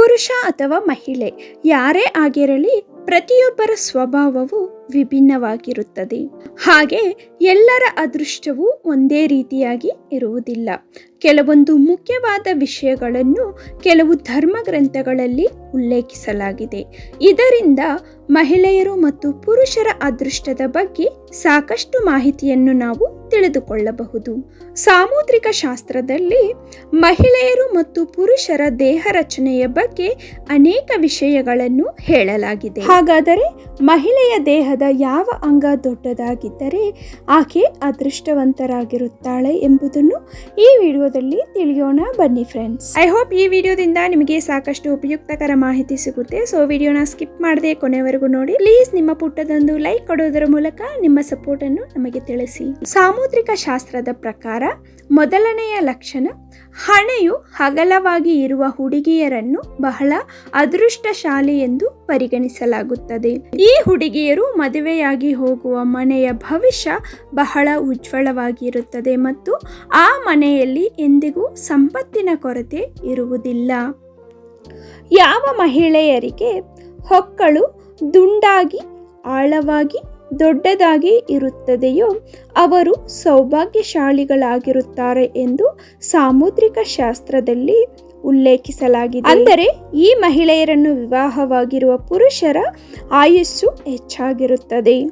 ಪುರುಷ ಅಥವಾ ಮಹಿಳೆ, ಯಾರೇ ಆಗಿರಲಿ ಪ್ರತಿಯೊಬ್ಬರ ಸ್ವಭಾವವು ವಿಭಿನ್ನವಾಗಿರುತ್ತದೆ. ಹಾಗೆ ಎಲ್ಲರ ಅದೃಷ್ಟವು ಒಂದೇ ರೀತಿಯಾಗಿ ಇರುವುದಿಲ್ಲ. ಕೆಲವೊಂದು ಮುಖ್ಯವಾದ ವಿಷಯಗಳನ್ನು ಕೆಲವು ಧರ್ಮ ಗ್ರಂಥಗಳಲ್ಲಿ ಉಲ್ಲೇಖಿಸಲಾಗಿದೆ. ಇದರಿಂದ ಮಹಿಳೆಯರು ಮತ್ತು ಪುರುಷರ ಅದೃಷ್ಟದ ಬಗ್ಗೆ ಸಾಕಷ್ಟು ಮಾಹಿತಿಯನ್ನು ನಾವು ತಿಳಿದುಕೊಳ್ಳಬಹುದು. ಸಾಮುದ್ರಿಕ ಶಾಸ್ತ್ರದಲ್ಲಿ ಮಹಿಳೆಯರು ಮತ್ತು ಪುರುಷರ ದೇಹ ರಚನೆಯ ಬಗ್ಗೆ ಅನೇಕ ವಿಷಯಗಳನ್ನು ಹೇಳಲಾಗಿದೆ. ಹಾಗಾದರೆ ಮಹಿಳೆಯ ದೇಹದ ಯಾವ ಅಂಗ ದೊಡ್ಡದಾಗಿದ್ದರೆ ಆಕೆ ಅದೃಷ್ಟವಂತರಾಗಿರುತ್ತಾಳೆ ಎಂಬುದನ್ನು ಈ ವಿಡಿಯೋದಲ್ಲಿ ತಿಳಿಯೋಣ. ಬನ್ನಿ ಫ್ರೆಂಡ್ಸ್ ಐ ಹೋಪ್ ಈ ವಿಡಿಯೋದಿಂದ ನಿಮಗೆ ಸಾಕಷ್ಟು ಉಪಯುಕ್ತಕರ ಮಾಹಿತಿ ಸಿಗುತ್ತೆ. ಸೊ ವಿಡಿಯೋನ ಸ್ಕಿಪ್ ಮಾಡದೆ ಕೊನೆವರೆಗೂ ನೋಡಿ. ಪ್ಲೀಸ್ ನಿಮ್ಮ ಪುಟ್ಟದೊಂದು ಲೈಕ್ ಕೊಡೋದರ ಮೂಲಕ ನಿಮ್ಮ ಸಪೋರ್ಟ್ ಅನ್ನು ನಮಗೆ ತಿಳಿಸಿ. ಸಾಮುದ್ರಿಕ ಶಾಸ್ತ್ರದ ಪ್ರಕಾರ ಮೊದಲನೆಯ ಲಕ್ಷಣ ಹಣೆಯು ಹಗಲವಾಗಿ ಇರುವ ಹುಡುಗಿಯರನ್ನು ಬಹಳ ಅದೃಷ್ಟಶಾಲಿ ಎಂದು ಪರಿಗಣಿಸಲಾಗುತ್ತದೆ. ಈ ಹುಡುಗಿಯರು ಮದುವೆಯಾಗಿ ಹೋಗುವ ಮನೆಯ ಭವಿಷ್ಯ ಬಹಳ ಉಜ್ವಲವಾಗಿರುತ್ತದೆ ಮತ್ತು ಆ ಮನೆಯಲ್ಲಿ ಎಂದಿಗೂ ಸಂಪತ್ತಿನ ಕೊರತೆ ಇರುವುದಿಲ್ಲ. ಯಾವ ಮಹಿಳೆಯರಿಗೆ ಹೊಕ್ಕಳು ದುಂಡಾಗಿ ಆಳವಾಗಿ ದೊಡ್ಡದಾಗಿ ಇರುತ್ತದೆಯೋ ಅವರು ಸೌಭಾಗ್ಯಶಾಲಿಗಳಾಗಿರುತ್ತಾರೆ ಎಂದು ಸಾಮುದ್ರಿಕ ಶಾಸ್ತ್ರದಲ್ಲಿ ಉಲ್ಲೇಖಿಸಲಾಗಿದೆ. ಅಂದರೆ ಈ ಮಹಿಳೆಯರನ್ನು ವಿವಾಹವಾಗಿರುವ ಪುರುಷರ ಆಯುಸ್ಸು ಹೆಚ್ಚಾಗಿರುತ್ತದೆ.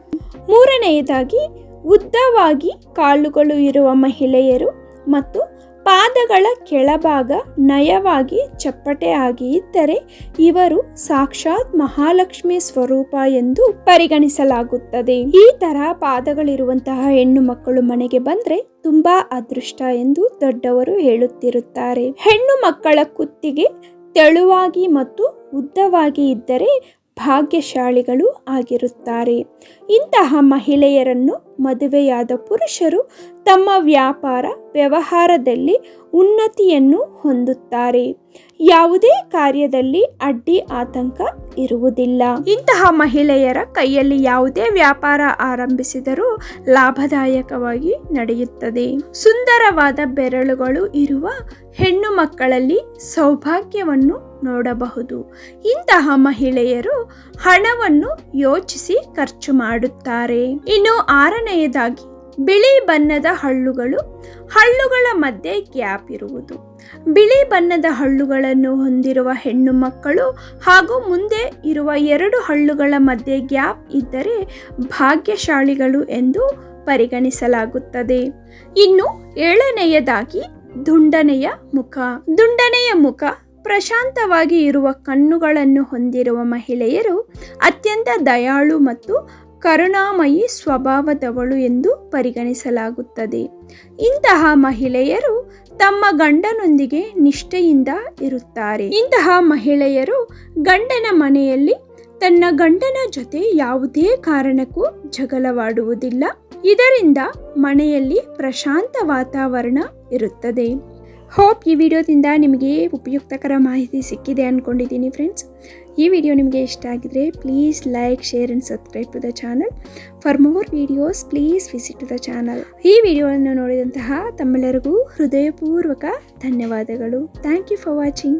ಮೂರನೆಯದಾಗಿ, ಉದ್ದವಾಗಿ ಕಾಲುಗಳು ಇರುವ ಮಹಿಳೆಯರು ಮತ್ತು ಪಾದಗಳ ಕೆಳಭಾಗ ನಯವಾಗಿ ಚಪ್ಪಟೆ ಆಗಿ ಇದ್ದರೆ ಇವರು ಸಾಕ್ಷಾತ್ ಮಹಾಲಕ್ಷ್ಮಿ ಸ್ವರೂಪ ಎಂದು ಪರಿಗಣಿಸಲಾಗುತ್ತದೆ. ಈ ತರ ಪಾದಗಳಿರುವಂತಹ ಹೆಣ್ಣು ಮಕ್ಕಳು ಮನೆಗೆ ಬಂದ್ರೆ ತುಂಬಾ ಅದೃಷ್ಟ ಎಂದು ದೊಡ್ಡವರು ಹೇಳುತ್ತಿರುತ್ತಾರೆ. ಹೆಣ್ಣು ಮಕ್ಕಳ ಕುತ್ತಿಗೆ ತೆಳುವಾಗಿ ಮತ್ತು ಉದ್ದವಾಗಿ ಇದ್ದರೆ ಭಾಗ್ಯಶಾಲಿಗಳು ಆಗಿರುತ್ತಾರೆ. ಇಂತಹ ಮಹಿಳೆಯರನ್ನು ಮದುವೆಯಾದ ಪುರುಷರು ತಮ್ಮ ವ್ಯಾಪಾರ ವ್ಯವಹಾರದಲ್ಲಿ ಉನ್ನತಿಯನ್ನು ಹೊಂದುತ್ತಾರೆ. ಯಾವುದೇ ಕಾರ್ಯದಲ್ಲಿ ಅಡ್ಡಿ ಆತಂಕ ಇರುವುದಿಲ್ಲ. ಇಂತಹ ಮಹಿಳೆಯರ ಕೈಯಲ್ಲಿ ಯಾವುದೇ ವ್ಯಾಪಾರ ಆರಂಭಿಸಿದರೂ ಲಾಭದಾಯಕವಾಗಿ ನಡೆಯುತ್ತದೆ. ಸುಂದರವಾದ ಬೆರಳುಗಳು ಇರುವ ಹೆಣ್ಣು ಮಕ್ಕಳಲ್ಲಿ ಸೌಭಾಗ್ಯವನ್ನು ನೋಡಬಹುದು. ಇಂತಹ ಮಹಿಳೆಯರು ಹಣವನ್ನು ಯೋಚಿಸಿ ಖರ್ಚು ಮಾಡುತ್ತಾರೆ. ಇನ್ನು ಆರನೆಯದಾಗಿ, ಬಿಳಿ ಬಣ್ಣದ ಹಳ್ಳುಗಳು ಹಳ್ಳುಗಳ ಮಧ್ಯೆ ಗ್ಯಾಪ್ ಇರುವುದು. ಬಿಳಿ ಬಣ್ಣದ ಹಳ್ಳುಗಳನ್ನು ಹೊಂದಿರುವ ಹೆಣ್ಣು ಮಕ್ಕಳು ಹಾಗೂ ಮುಂದೆ ಇರುವ ಎರಡು ಹಳ್ಳುಗಳ ಮಧ್ಯೆ ಗ್ಯಾಪ್ ಇದ್ದರೆ ಭಾಗ್ಯಶಾಲಿಗಳು ಎಂದು ಪರಿಗಣಿಸಲಾಗುತ್ತದೆ. ಇನ್ನು ಏಳನೆಯದಾಗಿ ದುಂಡನೆಯ ಮುಖ. ದುಂಡನೆಯ ಮುಖ ಪ್ರಶಾಂತವಾಗಿ ಇರುವ ಕಣ್ಣುಗಳನ್ನು ಹೊಂದಿರುವ ಮಹಿಳೆಯರು ಅತ್ಯಂತ ದಯಾಳು ಮತ್ತು ಕರುಣಾಮಯಿ ಸ್ವಭಾವದವಳು ಎಂದು ಪರಿಗಣಿಸಲಾಗುತ್ತದೆ. ಇಂತಹ ಮಹಿಳೆಯರು ತಮ್ಮ ಗಂಡನೊಂದಿಗೆ ನಿಷ್ಠೆಯಿಂದ ಇರುತ್ತಾರೆ. ಇಂತಹ ಮಹಿಳೆಯರು ಗಂಡನ ಮನೆಯಲ್ಲಿ ತನ್ನ ಗಂಡನ ಜೊತೆ ಯಾವುದೇ ಕಾರಣಕ್ಕೂ ಜಗಳವಾಡುವುದಿಲ್ಲ. ಇದರಿಂದ ಮನೆಯಲ್ಲಿ ಪ್ರಶಾಂತ ವಾತಾವರಣ ಇರುತ್ತದೆ. ಹೋಪ್ ಈ ವಿಡಿಯೋದಿಂದ ನಿಮಗೆ ಉಪಯುಕ್ತಕರ ಮಾಹಿತಿ ಸಿಕ್ಕಿದೆ ಅಂದ್ಕೊಂಡಿದ್ದೀನಿ ಫ್ರೆಂಡ್ಸ್ ಈ ವಿಡಿಯೋ ನಿಮಗೆ ಇಷ್ಟ ಆಗಿದ್ರೆ please like share and subscribe to the channel for more videos please visit to the channel ಈ ವಿಡಿಯೋವನ್ನು ನೋಡಿದಂತಹ ತಮ್ಮೆಲ್ಲರಿಗೂ ಹೃದಯಪೂರ್ವಕ ಧನ್ಯವಾದಗಳು. Thank you for watching